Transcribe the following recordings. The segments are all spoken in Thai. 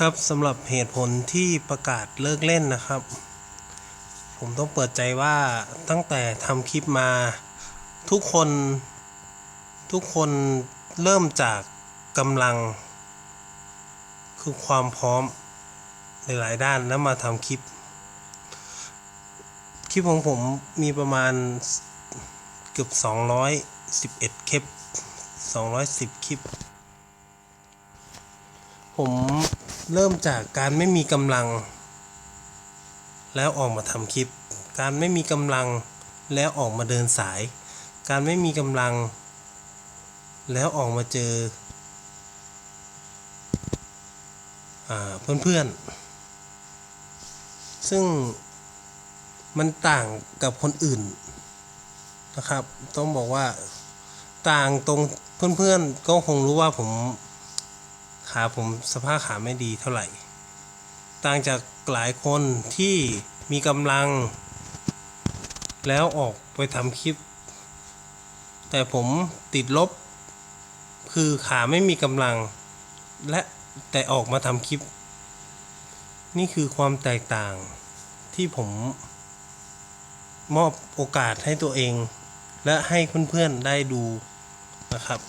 ครับสำหรับเหตุผลที่ประกาศเลิกเล่นนะครับ ผมต้องเปิดใจว่าตั้งแต่ทำคลิปมาทุกคนทุกคนเริ่มจากกำลัง คือความพร้อมในหลายด้านแล้วมาทำคลิป คลิปของผมมีประมาณเกือบ 211 คลิป 210 คลิป ผม เริ่มจากการไม่มีกำลัง แล้วออกมาทำคลิป การไม่มีกำลังแล้วออกมาเดินสาย การไม่มีกำลัง แล้วออกมาเจออเพื่อนๆ ซึ่งมันต่างกับคนอื่นนะครับ ต้องบอกว่าต่างตรงเพื่อนๆ ก็คงรู้ว่าผม ขาผมสภาพขาไม่ดีเท่าไหร่ ต่างจากหลายคนที่มีกำลัง แล้วออกไปทำคลิป แต่ผมติดลบ คือขาไม่มีกำลัง และแต่ออกมาทำคลิป นี่คือความแตกต่างที่ผมมอบโอกาสให้ตัวเอง และให้เพื่อนๆได้ดูนะครับ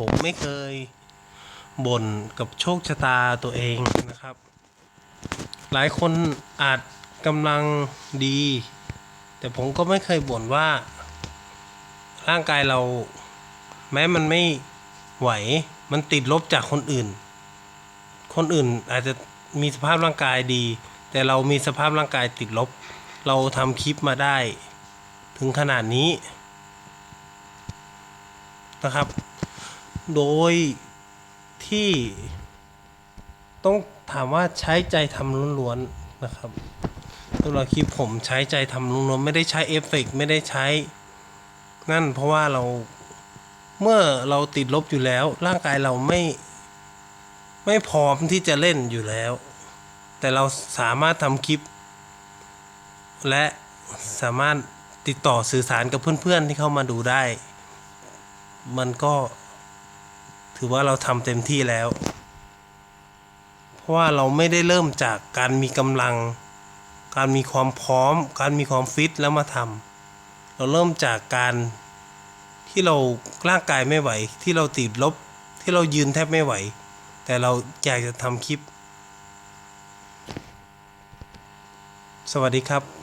ผมไม่เคยบ่นกับโชคชะตาตัวเองนะครับ หลายคนอาจกำลังดี แต่ผมก็ไม่เคยบ่นว่า ร่างกายเรา แม้มันไม่ไหวมันติดลบจากคนอื่น คนอื่นอาจจะมีสภาพร่างกายดี แต่เรามีสภาพร่างกายติดลบ เราทำคลิปมาได้ ถึงขนาดนี้นะครับ โดยที่ต้องถามว่าใช้ใจทำล้วนๆนะครับสำหรับคลิปผมใช้ใจทำล้วนๆไม่ได้ใช้เอฟเฟกต์ไม่ได้ใช้ นั่นเพราะว่าเราเมื่อเราติดลบอยู่แล้ว ร่างกายเราไม่ไม่พร้อมที่จะเล่นอยู่แล้ว แต่เราสามารถทำคลิป และสามารถติดต่อสื่อสารกับเพื่อนๆที่เข้ามาดูได้ มันก็ ถือว่าเราทำเต็มที่แล้ว เพราะว่าเราไม่ได้เริ่มจากการมีกำลัง การมีความพร้อม การมีความฟิตแล้วมาทำเราเริ่มจากการที่เราร่างกายไม่ไหว ที่เราติดลบ ที่เรายืนแทบไม่ไหว แต่เราอยากจะทำคลิป สวัสดีครับ